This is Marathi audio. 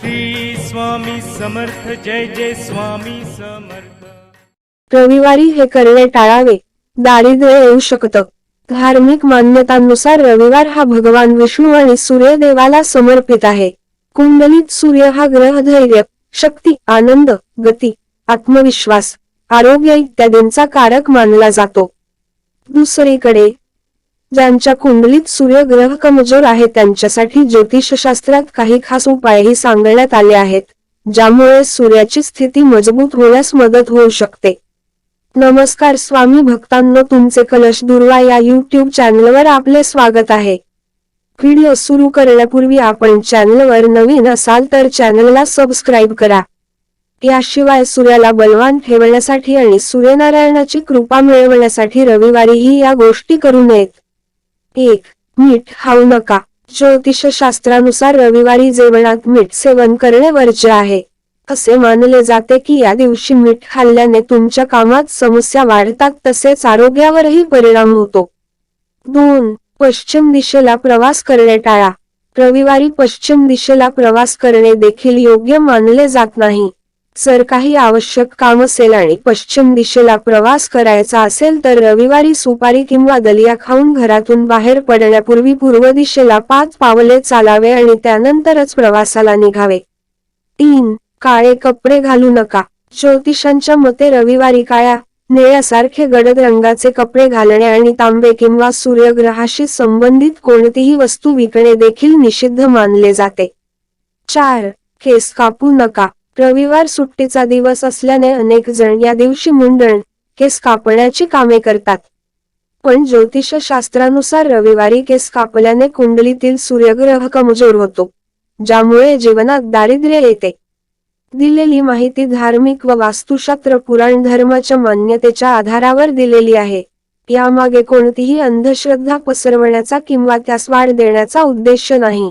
श्री स्वामी समर्थ जय जय स्वामी समर्थ. रविवारी हे करणे टाळावे दारिद्र्य येऊ शकतं. धार्मिक मान्यतांनुसार रविवार हा भगवान विष्णू आणि सूर्यदेवाला समर्पित आहे. कुंडलीत सूर्य हा ग्रह धैर्य शक्ती आनंद गती आत्मविश्वास आरोग्य इत्यादींचा कारक मानला जातो. दुसरीकडे ज्यांच्या कुंडलीत सूर्यग्रह कमजोर आहे त्यांच्यासाठी ज्योतिषशास्त्रात काही खास उपायही सांगण्यात आले आहेत ज्यामुळे सूर्याची स्थिती मजबूत होण्यास मदत होऊ शकते. नमस्कार स्वामी भक्तांनो तुमचे कलश दुर्वा या युट्यूब चॅनलवर आपले स्वागत आहे. व्हिडिओ सुरू करण्यापूर्वी आपण चॅनलवर नवीन असाल तर चॅनलला सबस्क्राईब करा. याशिवाय सूर्याला बलवान ठेवण्यासाठी आणि सूर्यनारायणाची कृपा मिळवण्यासाठी रविवारीही या गोष्टी करू नयेत. एक मीठ खाऊ नका. ज्योतिषशास्त्रानुसार रविवारी जेवणात मीठ सेवन करणे वर्ज्य आहे. असे मानले जाते की या दिवशी मीठ खाल्ल्याने तुमच्या कामात समस्या वाढतात तसेच आरोग्यावरही परिणाम होतो. दोन पश्चिम दिशेला प्रवास करणे टाळा. रविवारी पश्चिम दिशेला प्रवास करणे देखील योग्य मानले जात नाही. जर काही आवश्यक काम असेल आणि पश्चिम दिशेला प्रवास करायचा असेल तर रविवारी सुपारी किंवा दलिया खाऊन घरातून बाहेर पडण्यापूर्वी पूर्व दिशेला पाच पावले चालावे आणि त्यानंतरच प्रवासाला निघावे. तीन काळे कपडे घालू नका. ज्योतिषांच्या मते रविवारी काळ्या निळ्यासारखे गडद रंगाचे कपडे घालणे आणि तांबे किंवा सूर्यग्रहाशी संबंधित कोणतीही वस्तू विकणे देखील निषिद्ध मानले जाते. चार केस कापू नका. रविवार सुट्टीचा दिवस असल्याने अनेक जण या दिवशी मुंडण केस कापण्याची कामे करतात. पण ज्योतिषशास्त्रानुसार रविवारी केस कापल्याने कुंडलीतील सूर्यग्रह कमजोर होतो ज्यामुळे जीवनात दारिद्र्य येते. दिलेली माहिती धार्मिक व वास्तुशास्त्र पुराण धर्माच्या मान्यतेच्या आधारावर दिलेली आहे. यामागे कोणतीही अंधश्रद्धा पसरवण्याचा किंवा त्यास वाढ देण्याचा उद्देश नाही.